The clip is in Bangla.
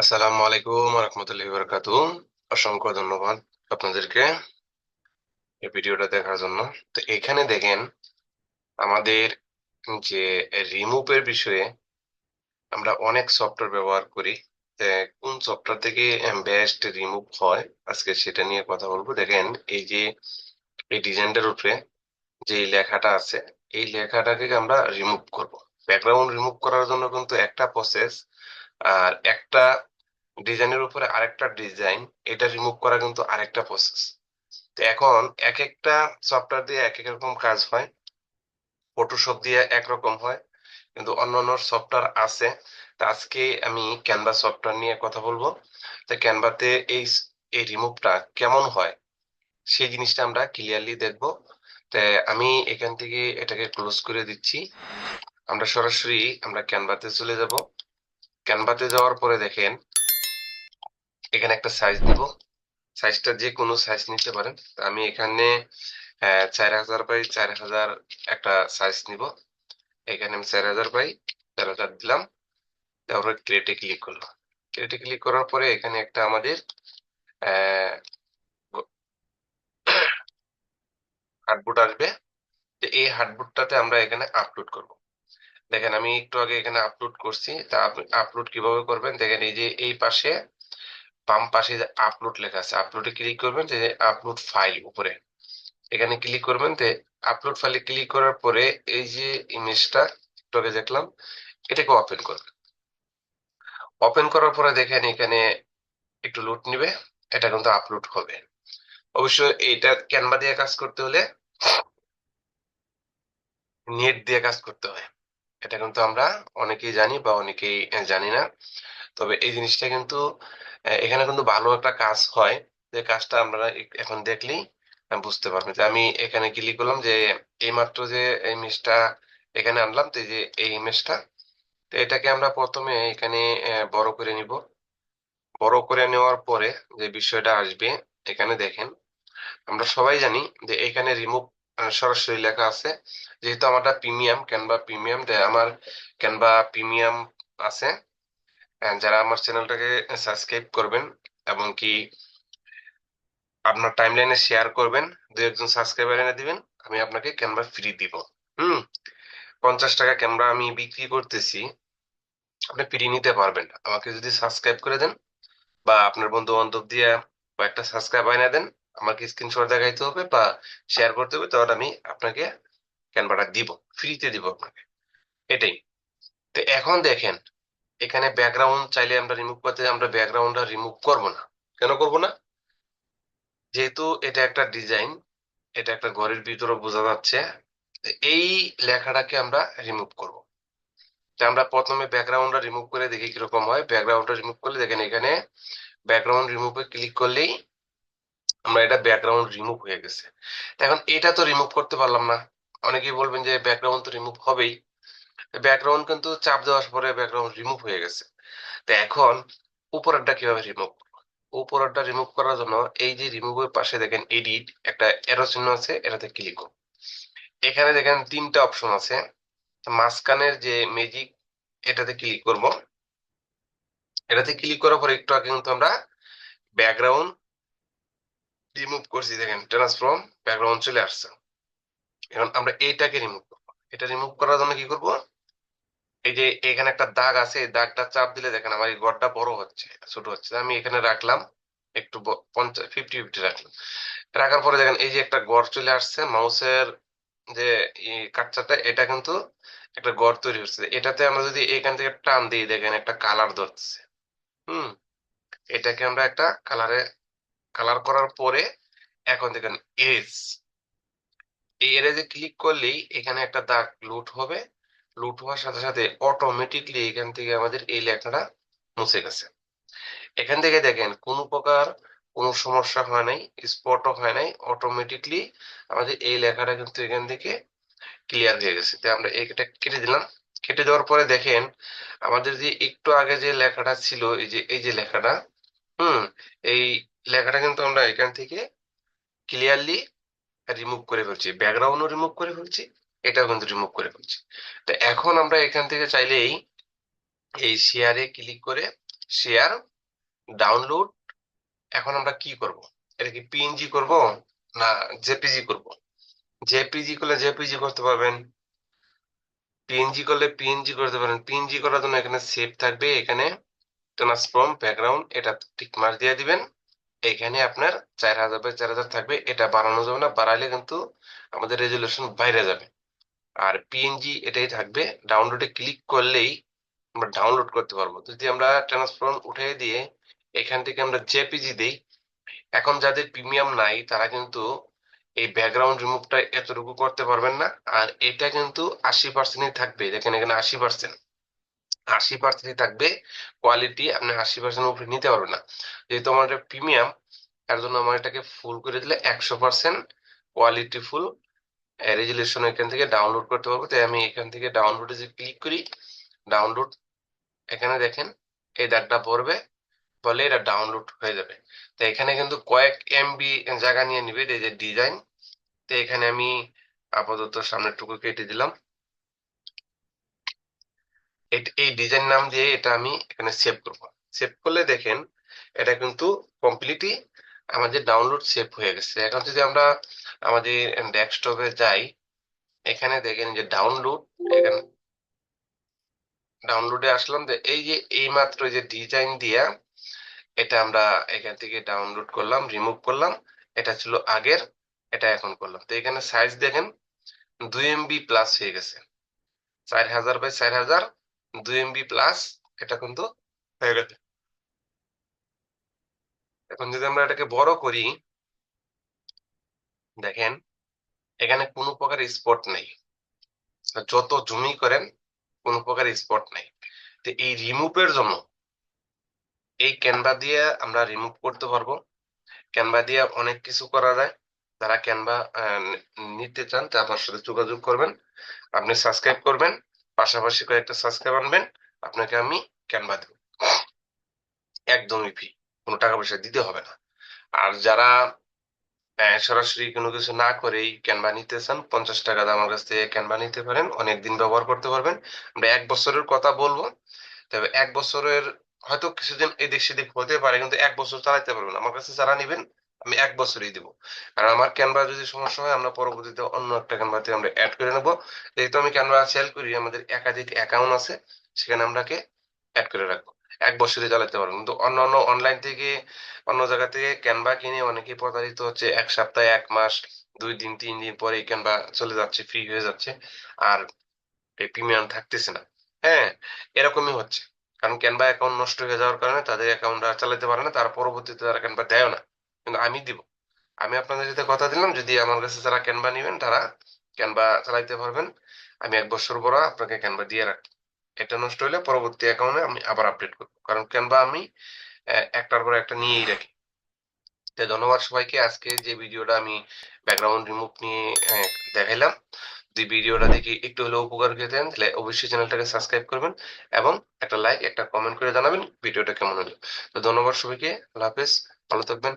আসসালামু আলাইকুম রহমতুল্লাহি বারাকাতু অসংখ্য ধন্যবাদ আপনাদেরকে এই ভিডিওটা দেখার জন্য। তো এখানে দেখেন, আমাদের যে রিমুভের বিষয়ে আমরা অনেক সফটওয়্যার ব্যবহার করি। কোন সফটওয়্যার থেকে বেস্ট রিমুভ হয়, আজকে সেটা নিয়ে কথা বলব। দেখেন, এই যে এই ডিজাইনটার উপরে যে লেখাটা আছে, এই লেখাটাকে আমরা রিমুভ করব। ব্যাকগ্রাউন্ড রিমুভ করার জন্য কিন্তু একটা প্রসেস আর একটা ডিজাইনের উপরে আরেকটা ডিজাইন, এটা রিমুভ করা কিন্তু আরেকটা প্রসেস তো এখন এক একটা সফটওয়্যার দিয়ে এক এক রকম কাজ হয় ফটোশপ দিয়ে একরকম হয়, কিন্তু অন্য অন্য সফটওয়্যার আছে। তো আজকে আমি ক্যানভা সফটওয়্যার নিয়ে কথা বলব। তো ক্যানভাতে এই এই রিমুভটা কেমন হয়, সেই জিনিসটা আমরা ক্লিয়ারলি দেখব। তো আমি এখান থেকে এটাকে ক্লোজ করে দিচ্ছি। আমরা সরাসরি আমরা ক্যানভাতে চলে যাব। ক্যানভাতে যাওয়ার পরে দেখেন এখানে একটা সাইজ দিব। সাইজটা যে কোনো সাইজ নিতে পারেন। আমি এখানে চার হাজার বাই চার হাজার একটা সাইজ নিব। এখানে আমি চার হাজার বাই চার হাজার দিলাম। তারপরে ক্রিয়েটে ক্লিক করলাম। ক্রিয়েটে ক্লিক করার পরে এখানে একটা আমাদের হার্ডবোর্ড আসবে। এই হার্ডবোর্ডটাতে আমরা এখানে আপলোড করব। দেখেন আমি একটু আগে এখানে আপলোড করছি। তা আপলোড কীভাবে করবেন? দেখেন এই যে এই পাশে বাম পাশে যে আপলোড লেখা আছে আপলোডে ক্লিক করবেন যে আপলোড ফাইল উপরে। এখানে ক্লিক করবেন যে আপলোড ফাইলে ক্লিক করার পরে এই যে ইমেজটা একটু দেখলাম, এটাকে ওপেন করবেন। ওপেন করার পরে দেখেন এখানে একটু লোড নিবে, এটা কিন্তু আপলোড হবে। অবশ্যই এইটা ক্যানভা দিয়ে কাজ করতে হলে নেট দিয়ে কাজ করতে হয়। এটা কিন্তু আমরা অনেকেই জানি বা অনেকেই জানি না। তবে এই জিনিসটা কিন্তু এখানে কিন্তু ভালো একটা কাজ হয়। যে কাজটা আমরা এখন দেখলেই বুঝতে পারবেন। যে আমি এখানে ক্লিক করলাম যে, এইমাত্র যে ইমেজটা এখানে আনলাম, তো যে এই ইমেজটা তো এটাকে আমরা প্রথমে এখানে বড় করে নিব। বড় করে নেওয়ার পরে যে বিষয়টা আসবে, এখানে দেখেন, আমরা সবাই জানি যে এখানে রিমুভ সরাসরি লেখা আছে, যেহেতু আমারটা প্রিমিয়াম ক্যানভা প্রিমিয়াম আমার ক্যানভা প্রিমিয়াম আছে। যারা আমার চ্যানেলটাকে সাবস্ক্রাইব করবেন, এবং কি আপনার টাইমলাইনে শেয়ার করবেন দু একজন সাবস্ক্রাইবার এনে দিবেন, আমি আপনাকে ক্যানভা ফ্রি দিব। হুম? পঞ্চাশ টাকা ক্যামেরা আমি বিক্রি করতেছি, আপনি ফ্রি নিতে পারবেন। আমাকে যদি সাবস্ক্রাইব করে দেন, বা আপনার বন্ধু বান্ধব দিয়ে কয়েকটা সাবস্ক্রাইব এনে দেন, আমাকে স্ক্রিনশট দেখাইতে হবে বা শেয়ার করতে হবে, তাহলে আমি আপনাকে ক্যানভাটা দিব ফ্রিতে দিব আপনাকে। এটাই। তো এখন দেখেন এখানে ব্যাকগ্রাউন্ড চাইলে আমরা রিমুভ করতে, আমরা ব্যাকগ্রাউন্ডটা রিমুভ করব না। কেন করব না? যেহেতু এটা একটা ডিজাইন এটা একটা ঘরের ভিতরে বোঝা যাচ্ছে এই লেখাটাকে আমরা রিমুভ করব। তো আমরা প্রথমে ব্যাকগ্রাউন্ডটা রিমুভ করে দেখি কীরকম হয়। ব্যাকগ্রাউন্ডটা রিমুভ করলে দেখেন এখানে ব্যাকগ্রাউন্ড রিমুভে ক্লিক করলেই আমরা এটা ব্যাকগ্রাউন্ড রিমুভ হয়ে গেছে। এখন এটা তো রিমুভ করতে পারলাম না। অনেকেই বলবেন যে ব্যাকগ্রাউন্ড তো রিমুভ হবেই। ব্যাকগ্রাউন্ড কিন্তু চাপ দেওয়ার পরে ব্যাকগ্রাউন্ড রিমুভ হয়ে গেছে। তো এখন উপরেরটা কীভাবে রিমুভ উপরেরটা রিমুভ করার জন্য এই যে রিমুভের পাশে দেখেন এডিট একটা এরো চিহ্ন আছে, এটাতে ক্লিক করুন। এখানে দেখেন তিনটা অপশন আছে। মাঝখানের যে ম্যাজিক এটাতে ক্লিক করব। এটাতে ক্লিক করার পর একটু আগে কিন্তু আমরা ব্যাকগ্রাউন্ড রিমুভ করছি। দেখেন ট্রান্সফর্ম ব্যাকগ্রাউন্ড চলে আসছে। এখন আমরা এইটাকে রিমুভ করব। এটা রিমুভ করার জন্য কি করব? এই যে এখানে একটা দাগ আছে, এই দাগটা চাপ দিলে দেখেন আমার এই ঘরটা বড় হচ্ছে, ছোট হচ্ছে। আমি এখানে রাখলাম, একটু পঞ্চাশ ফিফটি ফিফটি রাখলাম। রাখার পরে দেখেন এই যে একটা গড় চলে আসছে, মাউসের যে কাটচাটা এটা কিন্তু একটা গড় তৈরি হচ্ছে। এটাতে আমরা যদি এখান থেকে টান দিই, দেখেন একটা কালার ধরছে হুম, এটাকে আমরা একটা কালারে, কালার করার পরে এখন দেখেন এজ এই এরেজে ক্লিক করলেই এখানে একটা দাগ লুট হবে। লুট হওয়ার সাথে সাথে অটোমেটিকলি এখান থেকে আমাদের এই লেখাটা মুছে গেছে। এখান থেকে দেখেন, কোনো প্রকার কোনো সমস্যা হয় নাই স্পটও হয় নাই অটোমেটিকলি আমাদের এই লেখাটা কিন্তু এখান থেকে ক্লিয়ার হয়ে গেছে। তাই আমরা এটা কেটে দিলাম। কেটে দেওয়ার পরে দেখেন, আমাদের যে একটু আগে যে লেখাটা ছিল, এই যে এই যে লেখাটা, হুম, এই লেখাটা কিন্তু আমরা এখান থেকে ক্লিয়ারলি রিমুভ করে ফেলছি। ব্যাকগ্রাউন্ডও রিমুভ করে ফেলছি। এটাও কিন্তু রিমুভ করে ফেলছি। তো এখন আমরা এখান থেকে চাইলেই এই শেয়ারে ক্লিক করে শেয়ার ডাউনলোড এখন আমরা কি করব? এটা কি পিএনজি করব না জেপিজি করব? জেপিজি করলে জেপিজি করতে পারবেন। পিএনজি করলে পিএনজি করতে পারেন পিএনজি করার জন্য এখানে সেভ থাকবে। এখানে ট্রান্সফর্ম ব্যাকগ্রাউন্ড এটা টিক মার্ক দিয়ে দিবেন। এখানে আপনার চার হাজার বাই চার হাজার থাকবে। এটা বাড়ানো যাবে না বাড়ালে কিন্তু আমাদের রেজলিউশন বাইরে যাবে। আর পিএনজি এটাই থাকবে। ডাউনলোডে ক্লিক করলেই আমরা ডাউনলোড করতে পারব। যদি আমরা ট্রান্সফর্ম উঠে দিয়ে এখান থেকে আমরা জেপিজি দেই, এখন যাদের প্রিমিয়াম নাই, তারা কিন্তু এই ব্যাকগ্রাউন্ড রিমুভটা এতটুকু করতে পারবেন না। আর এটা কিন্তু আশি পার্সেন্টই থাকবে। দেখেন এখানে আশি পার্সেন্ট আশি পার্সেন্টই থাকবে। কোয়ালিটি আপনি আশি পার্সেন্ট উপরে নিতে পারবেন না। যেহেতু আমার এটা প্রিমিয়াম তার জন্য আমার এটাকে ফুল করে দিলে একশো পার্সেন্ট কোয়ালিটি ফুল রেজুলেশন এখান থেকে ডাউনলোড করতে পারব। তাই আমি এখান থেকে ডাউনলোডে যে ক্লিক করি ডাউনলোড এখানে দেখেন, এই দাগটা পড়বে, বলে এটা ডাউনলোড হয়ে যাবে। তো এখানে কিন্তু কয়েক এমবি জায়গা নিয়ে নিবে, এই যে ডিজাইন তো এখানে আমি আপাতত সামনের টুকু কেটে দিলাম। এই ডিজাইন নাম দিয়ে এটা আমি এখানে সেভ করব। সেভ করলে দেখেন, এটা কিন্তু কমপ্লিটলি আমাদের ডাউনলোড সেভ হয়ে গেছে। এখন যদি আমরা আমাদের ডেস্কটপে যাই, এখানে দেখেন যে ডাউনলোড এখানে ডাউনলোডে আসলাম যে এই যে এই মাত্র যে ডিজাইন দিয়া, এটা আমরা এখান থেকে ডাউনলোড করলাম রিমুভ করলাম, এটা ছিল আগের, এটা এখন করলাম। তো এখানে সাইজ দেখেন, দুই এমবি প্লাস হয়ে গেছে। চার হাজার বাই চার হাজার, দুই এমবি প্লাস এটা কিন্তু হয়ে গেছে। এখন যদি আমরা এটাকে বড় করি দেখেন, এখানে কোনো প্রকার স্পট নেই। যত জুমি করেন, কোনো প্রকার স্পট নেই। তো এই রিমুভের জন্য, এই ক্যানভা দিয়ে আমরা রিমুভ করতে পারব। ক্যানভা দিয়ে অনেক কিছু করা যায়। যারা ক্যানভা নিতে চান তা আমার সাথে যোগাযোগ করবেন। আপনি সাবস্ক্রাইব করবেন, পাশাপাশি কয়েকটা সাবস্ক্রাইব আনবেন, আপনাকে আমি ক্যানভা দেব। একদমই ফ্রি কোনো টাকা পয়সা দিতে হবে না। আর যারা সরাসরি কোনো কিছু না করেই ক্যানভা নিতে চান পঞ্চাশ টাকা দিয়ে আমার কাছ থেকে ক্যানভা নিতে পারেন। অনেকদিন ব্যবহার করতে পারবেন। আমরা এক বছরের কথা বলব। তবে এক বছরের হয়তো কিছুদিন এদিক সেদিক হতে পারে, কিন্তু এক বছর চালাতে পারবেন আমার কাছে যারা নিবেন, আমি এক বছরই দিব। আর আমার ক্যানভা যদি সমস্যা হয়, আমরা পরবর্তীতে অন্য একটা ক্যানভাতে আমরা অ্যাড করে নেব। যেহেতু আমি ক্যানভা সেল করি, আমাদের একাধিক অ্যাকাউন্ট আছে, সেখানে আমরাকে অ্যাড করে রাখব। এক বছরে চালাতে পারব। কিন্তু অন্য অন্য অনলাইন থেকে, অন্য জায়গা থেকে ক্যানভা কিনে অনেকেই প্রতারিত হচ্ছে। এক সপ্তাহে এক মাস, দুই দিন, তিন দিন পরে ক্যানভা চলে যাচ্ছে ফ্রি হয়ে যাচ্ছে। আর প্রিমিয়াম থাকতেছে না। হ্যাঁ এরকমই হচ্ছে। কারণ ক্যানভা অ্যাকাউন্ট নষ্ট হয়ে যাওয়ার কারণে তাদের অ্যাকাউন্ট আর চালাতে পারে না। তার পরবর্তীতে তারা ক্যানভা দেয় না। কিন্তু আমি দিব। আমি আপনাদের সাথে কথা দিলাম। যদি আমার কাছে যারা ক্যানভা নেবেন, তারা ক্যানভা চালাইতে পারবেন। আমি এক বছর পর আপনাকে ক্যানভা দিয়ে রাখব এটা নষ্ট হলে পরবর্তী অ্যাকাউন্টে আমি আবার আপডেট করব। কারণ ক্যানভা আমি একটার পর একটা নিয়েই রাখি। তো ধন্যবাদ সবাইকে। আজকে যে ভিডিওটা আমি ব্যাকগ্রাউন্ড রিমুভ নিয়ে দেখাইলাম, যদি ভিডিওটা দেখে একটু হলেও উপকার পেয়ে থাকেন তাহলে অবশ্যই চ্যানেলটাকে সাবস্ক্রাইব করবেন এবং একটা লাইক একটা কমেন্ট করে জানাবেন ভিডিওটা কেমন হলো। তো ধন্যবাদ সবাইকে। আল্লাহ হাফেজ। ভালো থাকবেন।